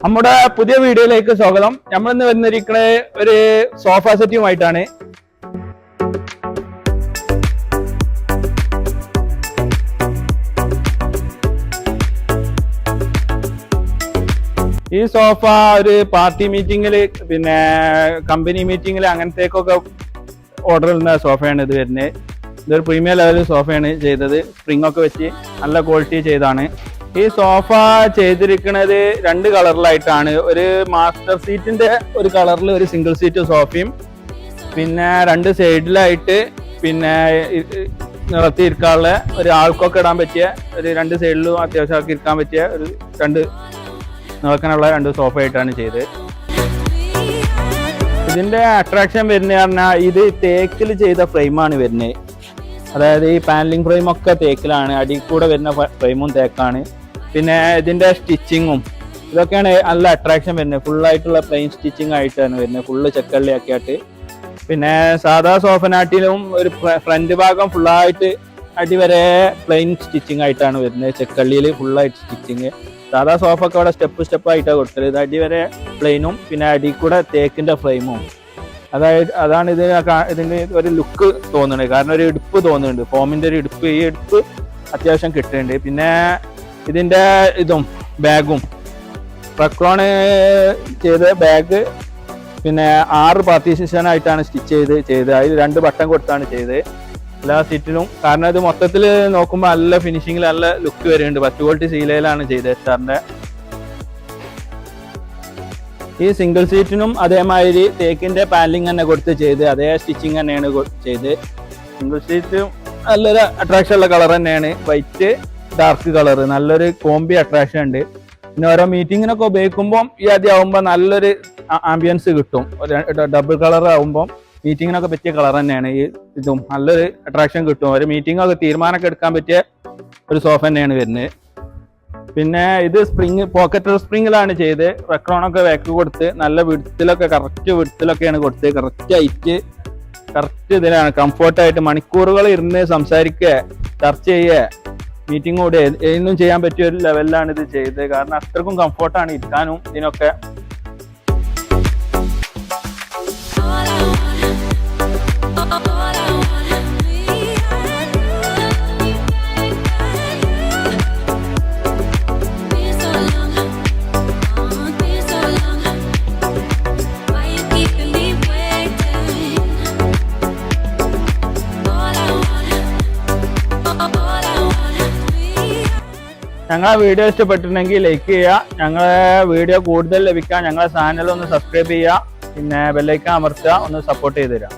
നമ്മുടെ പുതിയ വീഡിയോയിലേക്ക് സ്വാഗതം. നമ്മൾ ഇന്ന് വന്നിരിക്കണ ഒരു സോഫ സെറ്റുമായിട്ടാണ് ഈ സോഫ ഒരു പാർട്ടി മീറ്റിങ്ങിൽ പിന്നെ കമ്പനി മീറ്റിങ്ങിൽ അങ്ങനത്തേക്കൊക്കെ ഓർഡർ ചെയ്യുന്ന സോഫയാണ് ഇത് വരുന്നത്. ഇതൊരു പ്രീമിയം ലെവൽ സോഫയാണ് ചെയ്തത്. സ്പ്രിംഗ് ഒക്കെ വെച്ച് നല്ല ക്വാളിറ്റി ചെയ്താണ് ഈ സോഫ ചെയ്തിരിക്കുന്നത് രണ്ട് കളറിലായിട്ടാണ്. ഒരു മാസ്റ്റർ സീറ്റിന്റെ ഒരു കളറിൽ ഒരു സിംഗിൾ സീറ്റ് സോഫയും പിന്നെ രണ്ട് സൈഡിലായിട്ട് പിന്നെ നിറത്തിയിരിക്കാനുള്ള ഒരു ആൾക്കൊക്കെ ഇടാൻ പറ്റിയ ഒരു രണ്ട് സൈഡിലും അത്യാവശ്യം ആൾക്ക് ഇരിക്കാൻ പറ്റിയ ഒരു രണ്ട് നിറക്കാനുള്ള രണ്ട് സോഫ ആയിട്ടാണ് ചെയ്തത്. ഇതിന്റെ അട്രാക്ഷൻ വരുന്ന പറഞ്ഞാൽ ഇത് തേക്കിൽ ചെയ്ത ഫ്രെയിമാണ് വരുന്നത്. അതായത് ഈ പാനലിംഗ് ഫ്രെയിം ഒക്കെ തേക്കിലാണ്. അടിയിൽ കൂടെ വരുന്ന ഫ്രെയിമും തേക്കാണ്. പിന്നെ ഇതിന്റെ സ്റ്റിച്ചിങ്ങും ഇതൊക്കെയാണ് നല്ല അട്രാക്ഷൻ വരുന്നത്. ഫുൾ ആയിട്ടുള്ള പ്ലെയിൻ സ്റ്റിച്ചിങ് ആയിട്ടാണ് വരുന്നത്. ഫുള്ള് ചെക്കള്ളി ഒക്കെ ആയിട്ട് പിന്നെ സാധാ സോഫനാട്ടിലും ഒരു ഫ്രണ്ട് ഭാഗം ഫുള്ളായിട്ട് അടി വരെ പ്ലെയിൻ സ്റ്റിച്ചിങ് ആയിട്ടാണ് വരുന്നത്. ചെക്കള്ളിയിൽ ഫുള്ളായിട്ട് സ്റ്റിച്ചിങ് സാധാ സോഫ ഒക്കെ അവിടെ സ്റ്റെപ്പ് സ്റ്റെപ്പ് ആയിട്ടാണ് കൊടുത്തത് ഇത് അടി വരെ പ്ലെയിനും പിന്നെ അടി കൂടെ തേക്കിന്റെ ഫ്രെയിമും അതായത് അതാണ് ഇതിന് കാ- ഇതിന് ഒരു ലുക്ക് തോന്നുന്നത്. കാരണം ഒരു ഇടുപ്പ് തോന്നുന്നുണ്ട്. ഫോമിന്റെ ഒരു ഇടുപ്പ്. ഈ ഇടുപ്പ് അത്യാവശ്യം കിട്ടുന്നുണ്ട്. പിന്നെ ഇതിന്റെ ഇതും ബാഗും. റക്രോണ് ചെയ്ത ബാഗ് പിന്നെ ആറ് പാർട്ടിസിഷനായിട്ടാണ് സ്റ്റിച്ച് ചെയ്ത് ചെയ്ത് അതിൽ രണ്ട് ബട്ടൺ കൊടുത്താണ് ചെയ്ത് എല്ലാ സീറ്റിലും കാരണം ഇത് മൊത്തത്തിൽ നോക്കുമ്പോൾ നല്ല ഫിനിഷിങ്ങിൽ നല്ല ലുക്ക് വരുന്നുണ്ട്. പത്ത് ക്വാളിറ്റി സീലയിലാണ് ചെയ്തത് എസ്റ്റാറിന്റെ ഈ സിംഗിൾ സീറ്റിനും അതേമാതിരി തേക്കിന്റെ പാനലിംഗ് തന്നെ കൊടുത്ത് ചെയ്ത് അതേ സ്റ്റിച്ചിങ് തന്നെയാണ് ചെയ്ത്. സിംഗിൾ സീറ്റും നല്ലൊരു അട്രാക്ഷൻ ഉള്ള കളർ തന്നെയാണ്. വൈറ്റ് ഡാർക്ക് കളർ നല്ലൊരു കോമ്പി അട്രാക്ഷൻ ഉണ്ട്. പിന്നെ ഓരോ മീറ്റിങ്ങിനൊക്കെ ഉപയോഗിക്കുമ്പോൾ ഈ ആദ്യം ആവുമ്പോൾ നല്ലൊരു ആംബിയൻസ് കിട്ടും. ഡബിൾ കളർ ആവുമ്പോൾ മീറ്റിങ്ങിനൊക്കെ പറ്റിയ കളർ തന്നെയാണ്. ഈ ഇതും നല്ലൊരു അട്രാക്ഷൻ കിട്ടും. ഒരു മീറ്റിംഗ് ഒക്കെ തീരുമാനമൊക്കെ എടുക്കാൻ പറ്റിയ ഒരു സോഫ തന്നെയാണ് വരുന്നത്. പിന്നെ ഇത് സ്പ്രിങ് പോക്കറ്റ് സ്പ്രിങ്ങിലാണ് ചെയ്ത് റെക്രോണൊക്കെ വേക്ക് കൊടുത്ത് നല്ല വിടുത്തിലൊക്കെ കറക്റ്റ് വിടുത്തിലൊക്കെയാണ് കൊടുത്ത് കറക്റ്റ് ഹൈറ്റ് കറക്റ്റ് ഇതിലാണ്. കംഫോർട്ടായിട്ട് മണിക്കൂറുകൾ ഇരുന്ന് സംസാരിക്കുക ചർച്ച ചെയ്യുക. മീറ്റിംഗ് കൂടെ. ചെയ്യാൻ പറ്റിയ ഒരു ലെവലിലാണ് ഇത് ചെയ്തത്. കാരണം അത്രക്കും കംഫോർട്ടാണ് ഇരിക്കാനും ഇതിനൊക്കെ. ഞങ്ങളെ വീഡിയോ ഇഷ്ടപ്പെട്ടിട്ടുണ്ടെങ്കിൽ ലൈക്ക് ചെയ്യുക. ഞങ്ങളെ വീഡിയോ കൂടുതൽ ലഭിക്കാൻ ഞങ്ങളെ ചാനൽ ഒന്ന് സബ്സ്ക്രൈബ് ചെയ്യുക. പിന്നെ ബെല്ലൈക്കൻ അമർത്തുക. ഒന്ന് സപ്പോർട്ട് ചെയ്ത് തരാം